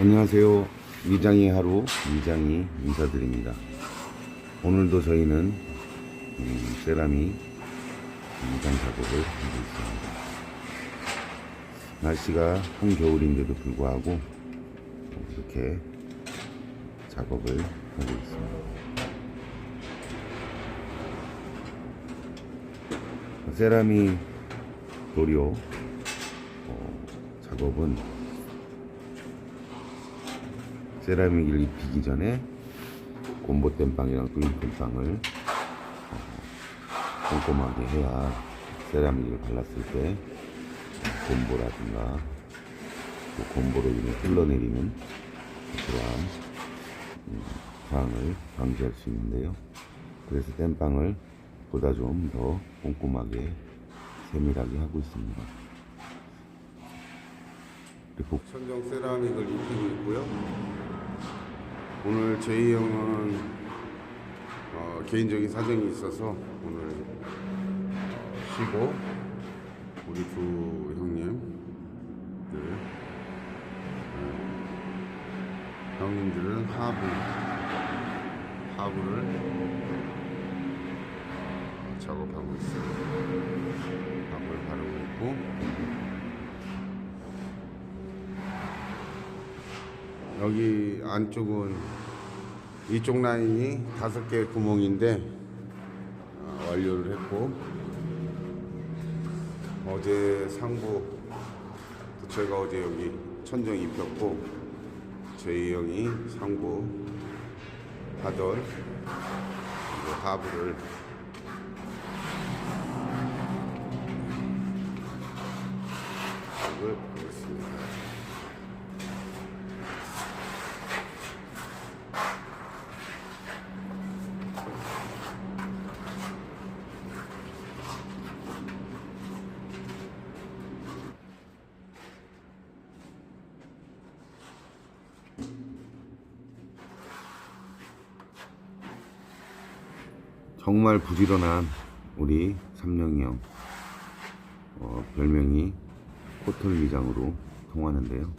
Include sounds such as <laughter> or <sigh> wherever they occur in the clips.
안녕하세요. 미장이 하루 미장이 인사드립니다. 오늘도 저희는 음, 세라믹 미장 작업을 하고 있습니다. 날씨가 한겨울인데도 불구하고 이렇게 작업을 하고 있습니다. 세라믹 도료 어, 작업은 세라믹을 입히기 전에 곰보땜빵이랑 뚜인땜빵을 어, 꼼꼼하게 해야 세라믹을 발랐을 때 곰보라든가 또 곰보로 인해 흘러내리는 그러한 음, 사항을 방지할 수 있는데요. 그래서 땜빵을 보다 좀 더 꼼꼼하게 세밀하게 하고 있습니다. 천정 세라믹을 입히고 있고요. 오늘 제이 형은 어, 개인적인 사정이 있어서 오늘 쉬고 우리 두 형님들 어, 형님들은 하부 하부를 어, 작업하고 있어요. 하부를 바르고 있고 여기 안쪽은 이쪽 라인이 다섯 개 구멍인데 어, 완료를 했고 어제 상부 또 제가 어제 여기 천정 입혔고 저희 형이 상부 그리고 하부를 작업을 하고 있습니다. 정말 부지런한 우리 삼령이 형 어, 별명이 호텔 미장으로 통하는데요.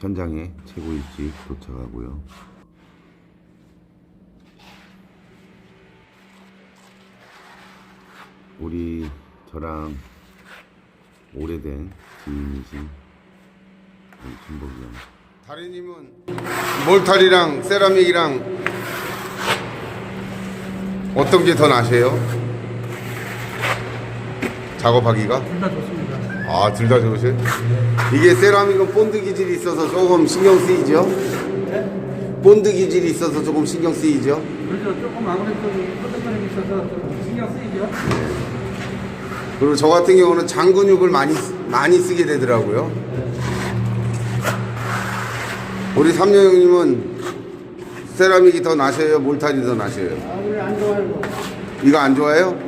현장에 최고 일찍 도착하고요. 우리 저랑 오래된 지인이신 우리 김복이 형. 다리님은 몰탈이랑 세라믹이랑 어떤 게 더 나세요? 작업하기가? 둘 다 좋습니다. 아, 둘 다 좋으세요? 이게 세라믹은 본드 기질이 있어서 조금 신경 쓰이죠? 본드 기질이 있어서 조금 신경 쓰이죠? 그래서 조금 아무래도 끄덕거림이 있어서 좀 신경 쓰이죠. 그리고 저 같은 경우는 장 근육을 많이 쓰- 많이 쓰게 되더라고요. 우리 삼녀 형님은 세라믹이 더 나셔요? 몰탈이 더 나셔요? 아무리 안 좋아요. 이거 안 좋아요?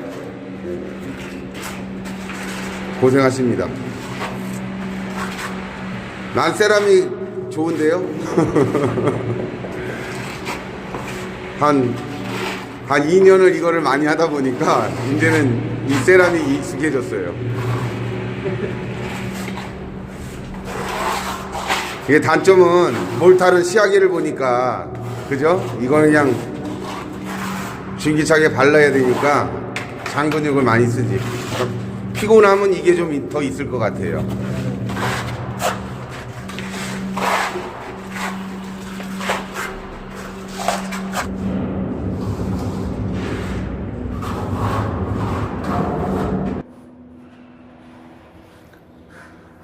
고생하십니다. 난 세라믹 좋은데요? <laughs> 한, 한 2년을 이거를 많이 하다 보니까 이제는 이 세라믹이 익숙해졌어요. 이게 단점은 몰탈은 시야기를 보니까, 그죠? 이거는 그냥 줄기차게 발라야 되니까 장 근육을 많이 쓰지. 피곤하면 이게 좀 더 있을 것 같아요.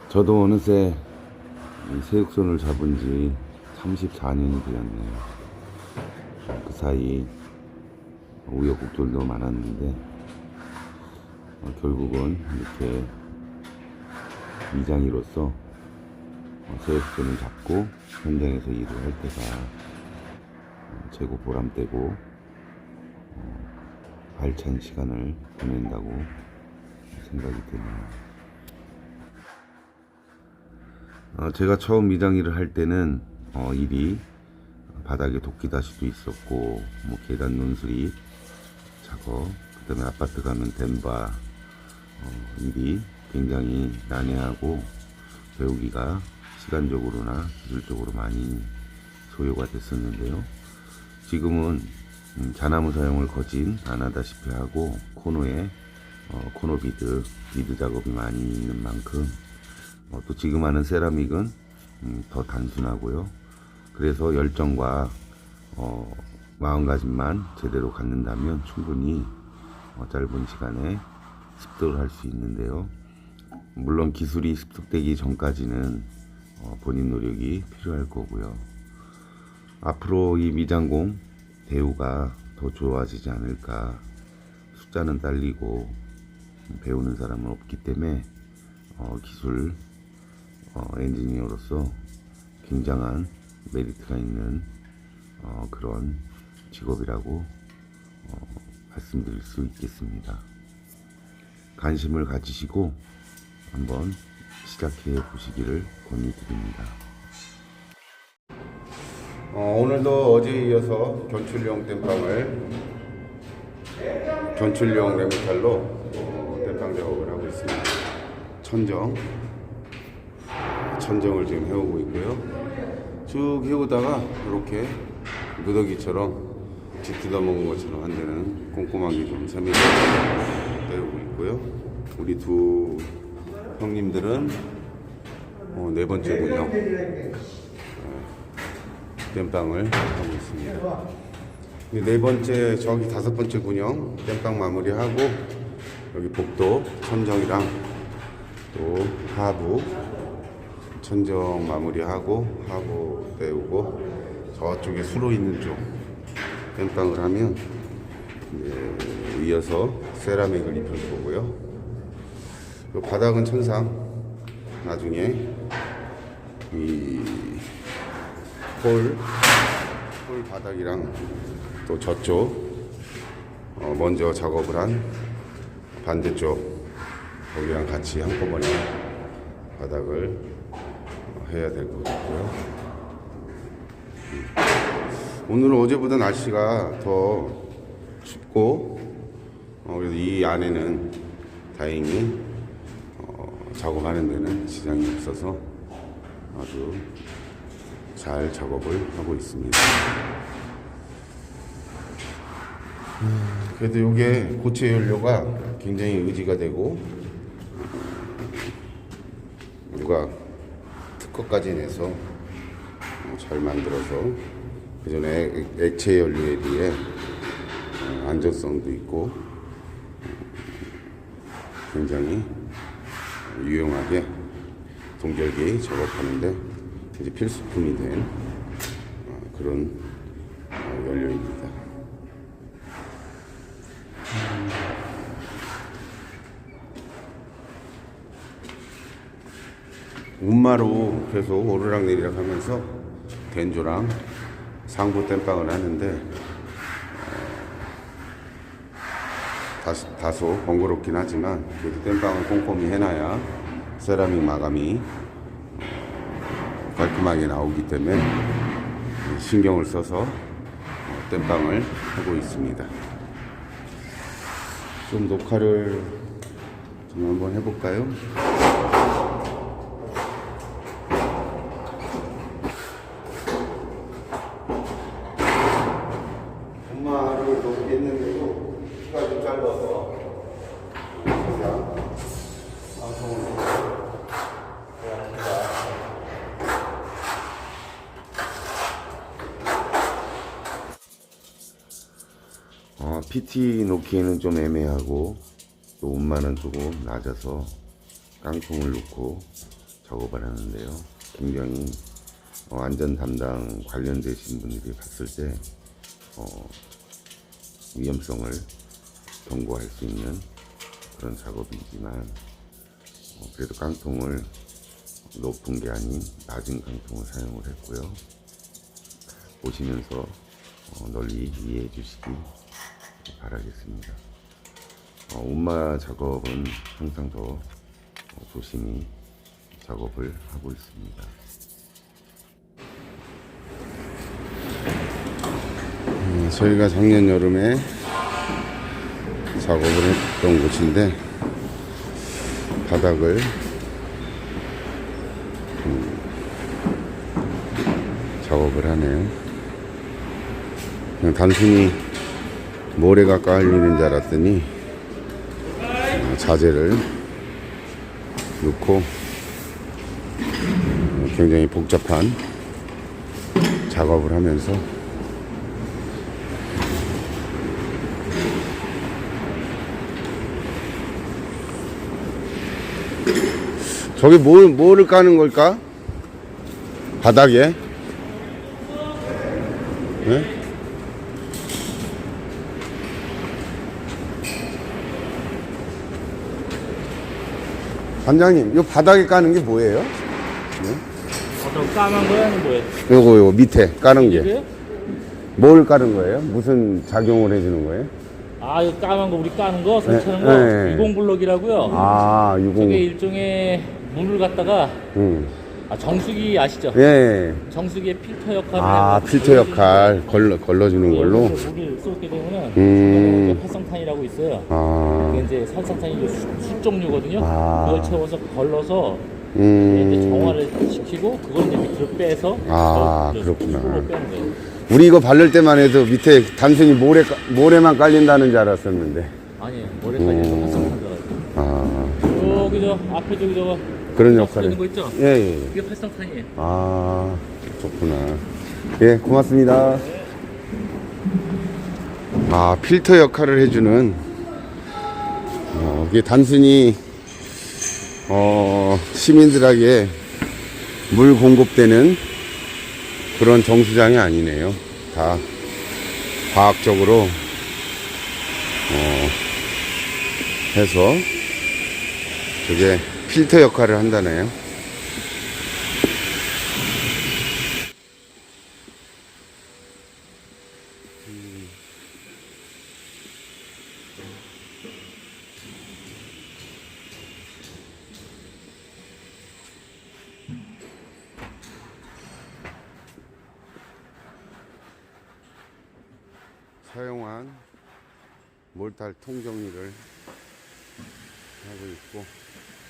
저도 어느새 이 새육선을 잡은 지 34년이 되었네요. 그 사이 우여곡절도 많았는데 어, 결국은 이렇게 미장이로서 어, 새육선을 잡고 현장에서 일을 할 때가 어, 최고 보람되고 어, 발찬 시간을 보낸다고 생각이 드네요. 어, 제가 처음 미장 일을 할 때는 어, 일이 바닥에 도끼다시도 있었고 뭐 계단 논수리 작업 그 다음에 아파트 가면 댐바 어, 일이 굉장히 난해하고 배우기가 시간적으로나 기술적으로 많이 소요가 됐었는데요. 지금은 음, 자나무 사용을 거진 안 하다시피 하고 코너에 어, 코너 비드, 비드 작업이 많이 있는 만큼 어, 또 지금 하는 세라믹은 음, 더 단순하고요. 그래서 열정과 어, 마음가짐만 제대로 갖는다면 충분히 어, 짧은 시간에 습득을 할 수 있는데요. 물론 기술이 습득되기 전까지는 어, 본인 노력이 필요할 거고요. 앞으로 이 미장공 대우가 더 좋아지지 않을까. 숫자는 딸리고 배우는 사람은 없기 때문에 어, 기술 어, 엔지니어로서 굉장한 메리트가 있는 어, 그런 직업이라고 어, 말씀드릴 수 있겠습니다. 관심을 가지시고 한번 시작해 보시기를 권유드립니다. 어, 오늘도 어제에 이어서 견출용 땜빵을 견출용 레미탈로 어, 땜빵 작업을 하고 있습니다. 천정 천정을 지금 해오고 있고요. 쭉 해오다가 이렇게 누더기처럼 집 뜯어먹은 것처럼 한 데는 꼼꼼하게 좀 세밀하게 때우고 있고요. 우리 두 형님들은 어, 네 번째 군형 땜빵을 하고 있습니다. 이네 번째 저기 다섯 번째 군형 땜빵 마무리하고 여기 복도 천정이랑 또 하부 천정 마무리하고 하부 떼우고 저쪽에 수로 있는 쪽 땜빵을 하면 이어서 세라믹을 입힐 거고요. 요 바닥은 천상 나중에 이 홀, 홀 바닥이랑 또 저쪽 어, 먼저 작업을 한 반대쪽 거기랑 같이 한꺼번에 바닥을 어, 해야 될 것 같고요. 음. 오늘은 어제보다 날씨가 더 춥고 어, 그래서 이 안에는 다행히 어, 작업하는 데는 지장이 없어서 아주 잘 작업을 하고 있습니다. 음, 그래도 이게 고체 연료가 굉장히 의지가 되고 누가 특허까지 내서 어, 잘 만들어서 그전에 액- 액체 연료에 비해 어, 안전성도 있고 어, 굉장히 유용하게 동결기 작업하는데 이제 필수품이 된 어, 그런 어, 연료입니다. 운마로 계속 오르락내리락 하면서 덴조랑 상부 땜빵을 하는데 어, 다시, 다소 번거롭긴 하지만 그래도 땜빵을 꼼꼼히 해놔야 세라믹 마감이 어, 깔끔하게 나오기 때문에 신경을 써서 어, 땜빵을 하고 있습니다. 좀 녹화를 좀 한번 해볼까요? 엄마를 높게 했는데도 키가 좀 짧아서 그냥 방송을 해야 합니다. 어, PT 놓기에는 좀 애매하고 또 온만은 조금 낮아서 깡통을 놓고 작업을 하는데요. 굉장히 어, 안전 담당 관련되신 분들이 봤을 때 어, 위험성을 경고할 수 있는 그런 작업이지만 어, 그래도 깡통을 높은 게 아닌 낮은 깡통을 사용을 했고요. 보시면서 어, 널리 이해해 주시기 바라겠습니다. 어, 온마 작업은 항상 더 어, 조심히 작업을 하고 있습니다. 음, 저희가 작년 여름에 작업을 했던 곳인데 바닥을 음, 작업을 하네요. 그냥 단순히 모래가 깔리는 줄 알았더니 어, 자재를 넣고 어, 굉장히 복잡한 작업을 하면서 저게 뭐, 뭐를 까는 걸까? 바닥에? 네? 반장님, 이 바닥에 까는 게 뭐예요? 어떤 까만 거야, 아니면 뭐야? 요거, 요거 밑에 까는 게. 뭘 까는 거예요? 무슨 작용을 해주는 거예요? 아, 이거 까만 거 우리 까는 거, 설치하는 네, 거, 네. 유공블럭이라고요. 아, 유공. 저게 일종의 물을 갖다가 음. 아, 정수기 아시죠? 예. 정수기의 필터 역할을 아, 필터 역할 걸러, 걸러주는 걸로? 여기서 물을 쏟게 되면은 음. 활성탄이라고 있어요. 아, 그게 이제 활성탄이 수, 수 종류거든요. 아. 그걸 채워서 걸러서 이제 네, 정화를 음. 시키고 그걸 이제 밑으로 빼서 아, 저- 저 그렇구나. 수로 빼는 거예요. 우리 이거 바를 때만 해도 밑에 단순히 모래, 까- 모래만 깔린다는 줄 알았었는데. 아니에요. 모래까지 음. 활성탄 들어가요. 아, 저기 저 앞에 저기 저거 그런 있는 역할을. 거 있죠? 예, 예. 그게 활성탄이에요. 아, 좋구나. 예, 고맙습니다. 아, 필터 역할을 해주는, 어, 이게 단순히, 어, 시민들에게 물 공급되는 그런 정수장이 아니네요. 다 과학적으로, 어, 해서, 저게 필터 역할을 한다네요. 사용한 몰탈 통정리를 하고 있고 음.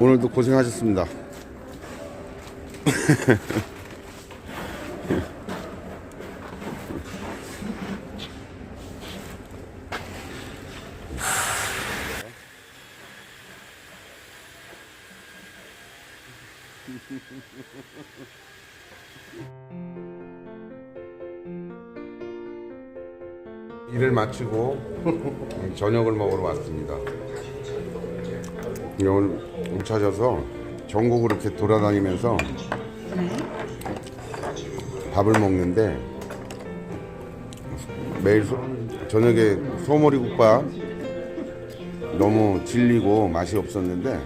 오늘도 고생하셨습니다. <laughs> 일을 마치고 저녁을 먹으러 왔습니다. 오늘 못 찾아서 전국을 이렇게 돌아다니면서 밥을 먹는데 매일 소- 저녁에 소머리국밥 너무 질리고 맛이 없었는데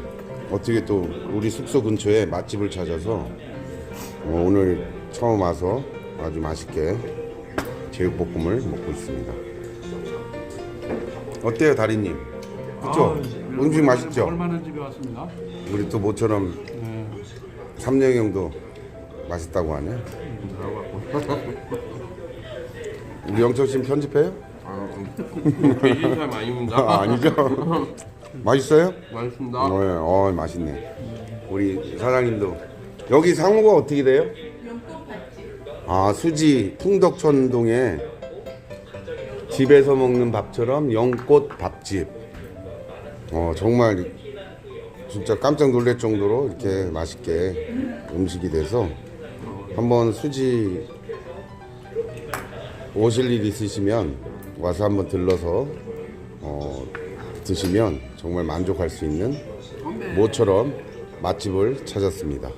어떻게 또 우리 숙소 근처에 맛집을 찾아서 어, 오늘 처음 와서 아주 맛있게 제육볶음을 먹고 있습니다. 어때요, 다리님? 그쵸? 음식 맛있죠? 얼마나 집에 왔습니다. 우리 또 모처럼 네. 삼령이 형도 맛있다고 하네. 우리 영철 씨 편집해요? 돼지 사람 아닙니다. 아, 아니죠? 맛있어요? 맛있습니다. 어, 예. 어, 맛있네. 우리 사장님도 여기 상호가 어떻게 돼요? 아 수지 풍덕천동에 집에서 먹는 밥처럼 영꽃 밥집. 어 정말 진짜 깜짝 놀랄 정도로 이렇게 맛있게 음식이 돼서 한번 수지 오실 일 있으시면 와서 한번 들러서 어, 드시면 정말 만족할 수 있는 모처럼 맛집을 찾았습니다.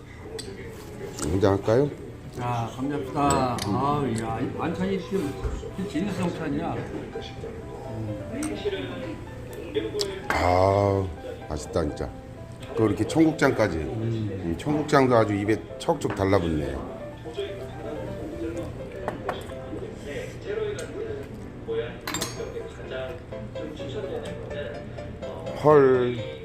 혼자 할까요? 자, 감사합니다. 아, 야, 이 반찬이 지금 진수성찬이야. 아 맛있다 진짜. 또 이렇게 청국장까지. 음, 청국장도 아주 입에 척척 달라붙네. 헐.